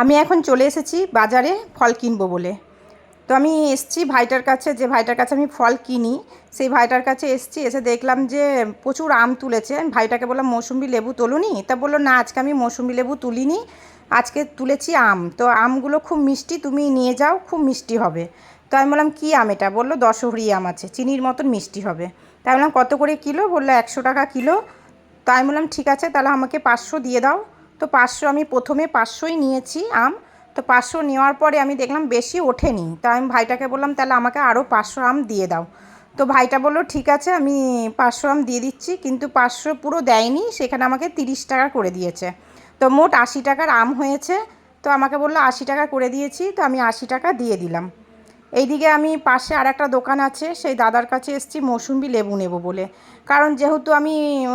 আমি এখন চলে এসেছি বাজারে ফল কিনবো বলে। তো আমি এসছি ভাইটার কাছে, যে ভাইটার কাছে আমি ফল কিনি, সেই ভাইটার কাছে এসছি, এসে দেখলাম যে প্রচুর আম তুলেছে। ভাইটাকে বললাম, মৌসুম্বি লেবু তোলুনি? তা বলল, না, আজকে আমি মৌসুম্বি লেবু তুলিনি, আজকে তুলেছি আম। তো আমগুলো খুব মিষ্টি, তুমি নিয়ে যাও, খুব মিষ্টি হবে। তো আমি বললাম, কী আম এটা? বলল, দশহরি আম আছে, চিনির মতন মিষ্টি হবে। তাই বললাম, কত করে কিলো? বলল, একশো টাকা কিলো। তো আমি বললাম, ঠিক আছে, তাহলে আমাকে পাঁচশো দিয়ে দাও। তো পাঁচশো, আমি প্রথমে পাঁচশোই নিয়েছি আম। তো পাঁচশো নেওয়ার পরে আমি দেখলাম বেশি ওঠেনি। তো আমি ভাইটাকে বললাম, তাহলে আমাকে আরও পাঁচশো আম দিয়ে দাও। তো ভাইটা বলল, ঠিক আছে, আমি পাঁচশো আম দিয়ে দিচ্ছি, কিন্তু পাঁচশো পুরো দেয়নি, সেখানে আমাকে তিরিশ টাকা করে দিয়েছে। তো মোট আশি টাকার আম হয়েছে। তো আমাকে বলল, আশি টাকা করে দিয়েছি, তো আমি আশি টাকা দিয়ে দিলাম। এইদিকে আমি পাশে আর একটা দোকান আছে, সেই দাদার কাছে এসেছি মৌসুম্বি লেবু নেব বলে। কারণ যেহেতু আমি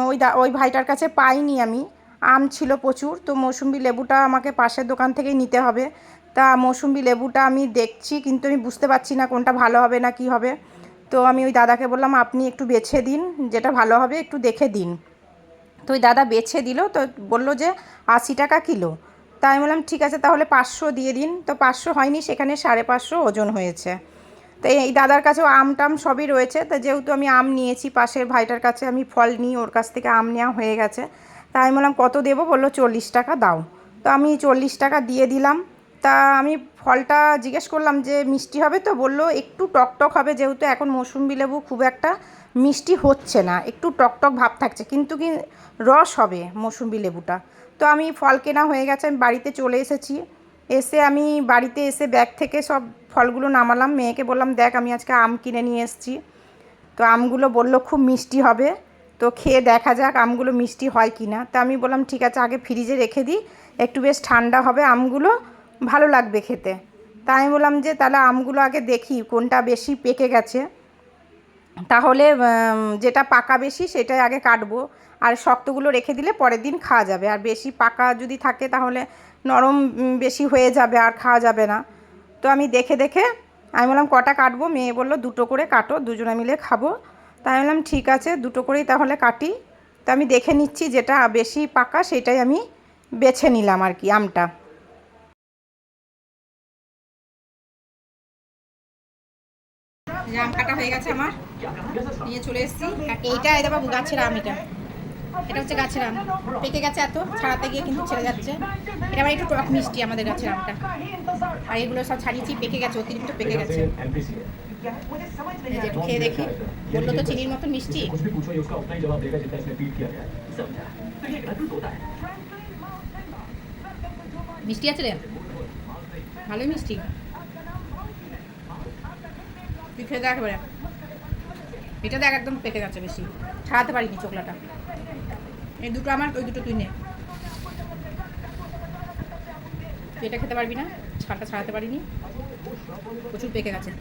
ওই ওই ভাইটার কাছে পাইনি আমি আম ছিল প্রচুর, তো মৌসুম্বি লেবুটা আমাকে পাশের দোকান থেকেই নিতে হবে। তা মৌসুম্বি লেবুটা আমি দেখছি, কিন্তু আমি বুঝতে পারছি না কোনটা ভালো হবে না কি হবে। তো আমি ওই দাদাকে বললাম, আপনি একটু বেছে দিন, যেটা ভালো হবে একটু দেখে দিন। তো ওই দাদা বেছে দিল, তো বলল যে, আশি টাকা কিলো। তা আমি বললাম, ঠিক আছে, তাহলে পাঁচশো দিয়ে দিন। তো পাঁচশো হয়নি, সেখানে সাড়ে পাঁচশো ওজন হয়েছে। তো এই দাদার কাছেও আম টাম সবই রয়েছে। তো যেহেতু আমি আম নিয়েছি, পাশের ভাইটার কাছে আমি ফল নিই, ওর কাছ থেকে আম নেওয়া হয়ে গেছে। তা আমি বললাম, কত দেবো? বলল, চল্লিশ টাকা দাও। তো আমি চল্লিশ টাকা দিয়ে দিলাম। তা আমি ফলটা জিজ্ঞেস করলাম যে, মিষ্টি হবে তো? বলল, একটু টকটক হবে, যেহেতু এখন মৌসুম্বি লেবু খুব একটা মিষ্টি হচ্ছে না, একটু টকটক ভাব থাকছে, কিন্তু কি রস হবে মৌসুম্বি লেবুটা? তো আমি ফল কেনা হয়ে গেছে, আমি বাড়িতে চলে এসেছি। এসে আমি বাড়িতে এসে ব্যাগ থেকে সব ফলগুলো নামালাম। মেয়েকে বললাম, দেখ, আমি আজকে আম কিনে নিয়ে এসেছি। তো আমগুলো বলল, খুব মিষ্টি হবে। তো খেয়ে দেখা যাক আমগুলো মিষ্টি হয় কি না তো আমি বললাম, ঠিক আছে, আগে ফ্রিজে রেখে দিই। একটু বেশ ঠান্ডা হবে আমগুলো, ভালো লাগবে খেতে। তাই আমি বললাম যে, তাহলে আমগুলো আগে দেখি, কোনটা বেশি পেকে গেছে। তাহলে যেটা পাকা বেশি সেটাই আগে কাটবো। আর শক্তগুলো রেখে দিলে পরের দিন খাওয়া যাবে। আর বেশি পাকা যদি থাকে তাহলে নরম বেশি হয়ে যাবে, আর খাওয়া যাবে না। তো আমি দেখে দেখে, আমি বললাম, কটা কাটবো? মেয়ে বলল, দুটো করে কাটো, দুজনে মিলে খাব। তাই বললাম, ঠিক আছে, দুটো করেই তাহলে কাটি। তো আমি দেখে নিচ্ছি যেটা বেশি পাকা সেটাই আমি বেছে নিলাম আর কি, আমটা। আম কাটা হয়ে গেছে আমার গাছের আম এটা। এটা হচ্ছে গাছের আম। পেকে গেছে এত, ছাড়াতে গিয়ে কিন্তু ছেড়ে যাচ্ছে। একটু টক মিষ্টি আমাদের গাছের আমটা। আর এগুলো সব ছাড়িয়েছি, পেকে গেছে, অতিরিক্ত পেকে গেছে। খেয়ে দেখি বলল তো চিনির মতো মিষ্টি। মিষ্টি আছে রে। ভালোই মিষ্টি। তুই খেয়ে দেখ এবারে। এটা দেখ একদম পেকে যাচ্ছে বেশি। ছাড়াতে পারিনি চোখলাটা। এই দুটো আমার ওই দুটো তুই নে। এটা খেতে পারবি না? ছালটা ছাড়াতে পারিনি। প্রচুর পেকে গেছে।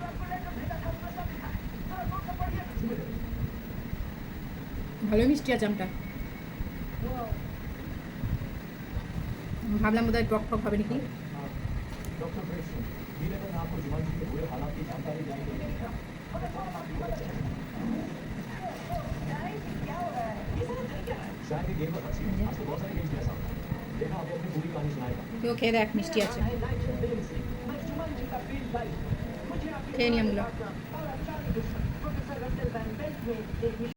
ভালোই মিষ্টি আছে আমটা। ভাবলাম বোধহয় টক টক হবে নাকি? Thank. কেউ খেয়ে দেখ মিষ্টি আছে। খেয়ে নিয়ে